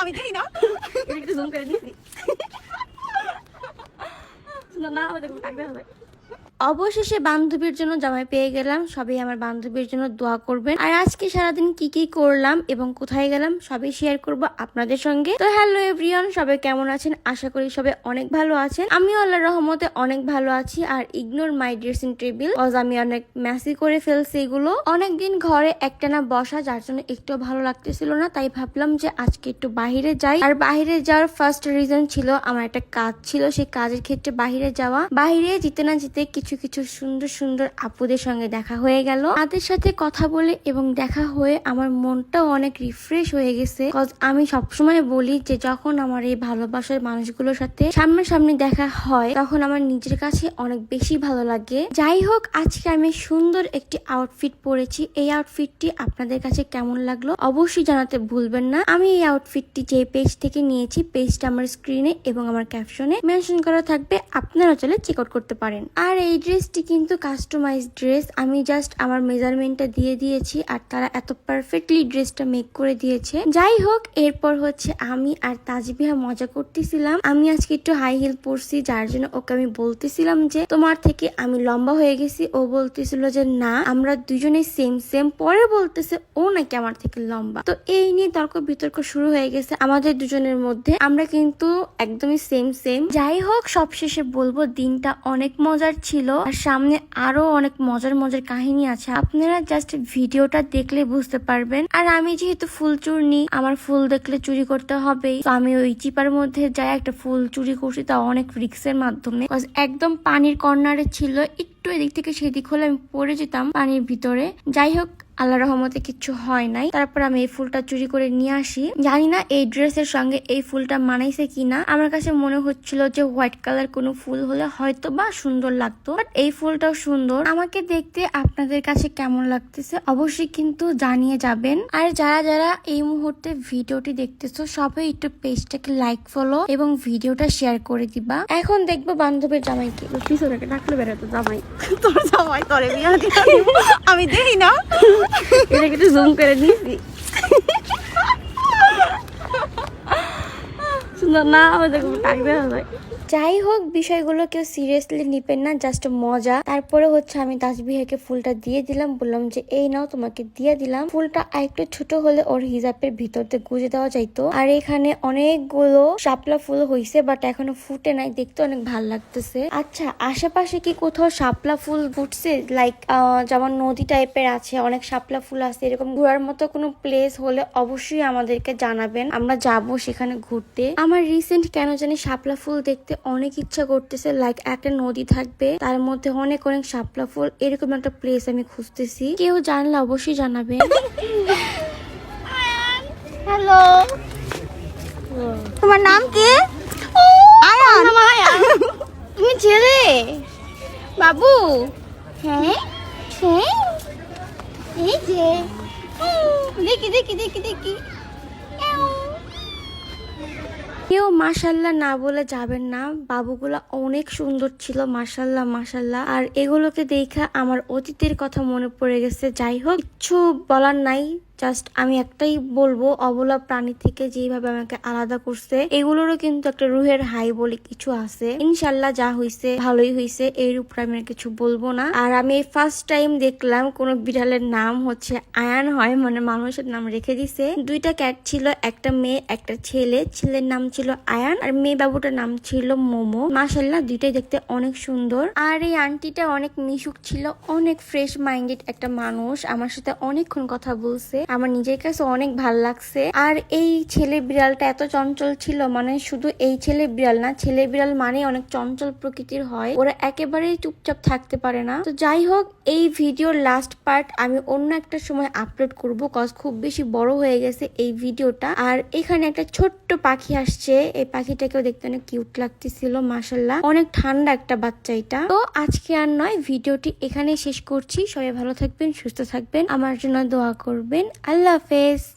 আমি দেখি না জুম করে দিয়েছি না আমাদের থাকবে অবশেষে বান্ধবীর জন্য জামাই পেয়ে গেলাম। সবই আমার বান্ধবীর জন্য দোয়া করবেন। আর আজকে সারাদিন কি কি করলাম এবং কোথায় গেলাম সবই শেয়ার করব আপনাদের সঙ্গে। তো হ্যালো এভরিওয়ান সবাই কেমন আছেন? আশা করি সবাই অনেক ভালো আছেন। আমিও আল্লাহর রহমতে অনেক ভালো আছি। আর ignore my dressing table cause আমি অনেক ম্যাসি করে ফেলছি এগুলো। অনেকদিন ঘরে একটানা বসা, যার জন্য একটু ভালো লাগতেছিল না, তাই ভাবলাম যে আজকে একটু বাহিরে যাই। আর বাহিরে যাওয়ার ফার্স্ট রিজন ছিল আমার একটা কাজ ছিল, সেই কাজের ক্ষেত্রে বাহিরে যাওয়া। বাহিরে যেতে না যেতে কিছু কিছু সুন্দর সুন্দর আপুদের সঙ্গে দেখা হয়ে গেল। তাদের সাথে কথা বলে এবং দেখা হয়ে আমার মনটাও অনেক রিফ্রেশ হয়ে গেছে। আমি সবসময় বলি যে, যখন আমার এই ভালোবাসার মানুষগুলোর সাথে সামনাসামনি দেখা হয়, তখন আমার নিজের কাছে অনেক বেশি ভালো লাগে। যাই হোক, আজকে আমি সুন্দর একটি আউটফিট পরেছি। এই আউটফিটটি আপনাদের কাছে কেমন লাগল অবশ্যই জানাতে ভুলবেন না। আমি এই আউটফিটটি যে পেজ থেকে নিয়েছি পেজটা আমার স্ক্রিনে এবং আমার ক্যাপশনে মেনশন করা থাকবে। আপনারা চলে চেক আউট করতে পারেন। আর এই ড্রেসটি কিন্তু কাস্টমাইজ ড্রেস আমি জাস্ট আমার মেজারমেন্টটা দিয়ে দিয়েছি আর তারা এত পারফেক্টলি ড্রেসটা মেক করে দিয়েছে। যাই হোক এরপর হচ্ছে আমি আর তাজবিহা মজা করতেছিলাম। আমি আজকে একটু হাই হিল পরছি, যার জন্য ওকে আমি বলতেছিলাম যে, তোমার থেকে আমি লম্বা হয়ে গেছি। ও বলতেছিল যে, না, আমরা দুজনে সেম সেম পরে বলতেছে, ও নাকি আমার থেকে লম্বা। তো এই নিয়ে তর্ক বিতর্ক শুরু হয়ে গেছে আমাদের দুজনের মধ্যে। আমরা কিন্তু একদমই সেম সেম যাই হোক সবশেষে বলব, দিনটা অনেক মজার ছিল, আর সামনে আরও অনেক মজার মজার কাহিনী আছে। আপনারা জাস্ট ভিডিওটা দেখলে বুঝতে পারবেন। আর আমি যেহেতু ফুল চুরনি, আমার ফুল দেখলে চুরি করতে হবে। তো আমি ওই চিপার মধ্যে যাই, একটা ফুল চুরি করছি, তা অনেক রিক্সের মাধ্যমে। একদম পানির কর্নারে ছিল, একটু এদিক থেকে সেদিক হলে আমি পড়ে যেতাম পানির ভিতরে। যাই হোক আল্লাহ রহমতে কিছু হয় নাই। তারপর আমি এই ফুলটা চুরি করে নিয়ে আসি। জানি না এই ড্রেসের সঙ্গে এই ফুলটা মানাইছে কিনা। আমার কাছে মনে হচ্ছিল যে হোয়াইট কালার কোনো ফুল হলে হয়তো বা সুন্দর লাগতো। বাট এই ফুলটাও সুন্দর। আমাকে দেখতে আপনাদের কাছে কেমন লাগতেছে অবশ্যই কিন্তু জানিয়ে যাবেন। আর যারা যারা এই মুহূর্তে ভিডিওটি দেখতেছো সবাই একটু পেজটাকে লাইক ফলো এবং ভিডিওটা শেয়ার করে দিবা। এখন দেখব বান্ধবীর জামাইকে পিছনে ডাক্তার বেরোতে জামাই। তোর সময় করে আমি দেখি না। এটা একটু জুম করে দিয়েছি সুন্দর না আমাদের কোনো টাকা হবে যাই হোক, বিষয়গুলো কেউ সিরিয়াসলি নিবেন না জাস্ট মজা। তারপরে হচ্ছে আমি তাজবিহাকে ফুলটা দিয়ে দিলাম, বললাম যে, এই নাও, তোমাকে দিয়ে দিলাম। ফুলটা আরেকটু ছোট হলে ওর হিজাবের ভিতরতে গুজে দেওয়া যাইতো। আর এখানে অনেকগুলো শাপলা ফুল হইছে বাট এখনও ফুটে নাই, দেখতে অনেক ভালো লাগতেছে। আচ্ছা আশেপাশে কি কোথাও শাপলা ফুল ফুটছে লাইক যেমন নদী টাইপের আছে, অনেক শাপলা ফুল আছে, এরকম ঘোরার মতো কোনো প্লেস হলে অবশ্যই আমাদেরকে জানাবেন। আমরা যাব সেখানে ঘুরতে। আমার রিসেন্ট কেন জানি শাপলা ফুল দেখতে অনেক ইচ্ছা করতেছে লাইক একটা নদী থাকবে তার মধ্যে অনেক অনেক শাপলা ফুল এরকম একটা প্লেস আমি খুঁজতেছি। কেউ জানলে অবশ্যই জানাবে। হ্যালো তোমার নাম কি? আয়ান। তুমি ছেলে? বাবু? হ্যাঁ? হ্যাঁ? এই যে। দেখি দেখি দেখি দেখি। কেউ মাসাল্লাহ না বলে যাবেন না। বাবুগুলা অনেক সুন্দর ছিল মাসাল্লাহ মাসাল্লাহ আর এগুলোকে দেখা আমার অতীতের কথা মনে পড়ে গেছে। যাই হোক কিছু বলার নাই। জাস্ট আমি একটাই বলব, অবলা প্রাণী থেকে যেভাবে আমাকে আলাদা করছে, এগুলোরও কিন্তু একটা রুহের হাই বলে কিছু আছে। ইনশাল্লাহ যা হইছে, ভালোই হইছে, এর উপর আমি কিছু বলব না। আর আমি এই ফার্স্ট টাইম দেখলাম কোন বিড়ালের নাম হচ্ছে আয়ান হয় মানে মানুষের নাম রেখে দিছে। দুইটা ক্যাট ছিল, একটা মেয়ে, একটা ছেলে। ছেলের নাম ছিল আয়ান, আর মেয়ে বাবুটার নাম ছিল মোমো। মাসাল্লাহ দুইটাই দেখতে অনেক সুন্দর। আর এই আন্টিটা অনেক মিশুক ছিল, অনেক ফ্রেশ মাইন্ডেড একটা মানুষ। আমার সাথে অনেকক্ষণ কথা বলছে। আমার নিজের কাছে অনেক ভালো লাগছে। আর এই ছেলে বিড়ালটা এত চঞ্চল ছিল মানে শুধু এই ছেলে বিড়াল না ছেলে বিড়াল মানে অনেক চঞ্চল প্রকৃতির হয়। ওরা একেবারেই চুপচাপ থাকতে পারে না। তো যাই হোক, এই ভিডিওর লাস্ট পার্ট আমি অন্য একটা সময় আপলোড করব কজ খুব বেশি বড় হয়ে গেছে এই ভিডিওটা। আর এখানে একটা ছোট্ট পাখি আসছে। এই পাখিটাকেও দেখতে অনেক কিউট লাগতেছিল মাসাল্লাহ অনেক ঠান্ডা একটা বাচ্চা এটা। তো আজকে আর নয়, ভিডিওটি এখানে শেষ করছি। সবাই ভালো থাকবেন, সুস্থ থাকবেন। আমার জন্য দোয়া করবেন। আল্লাহ হাফেজ।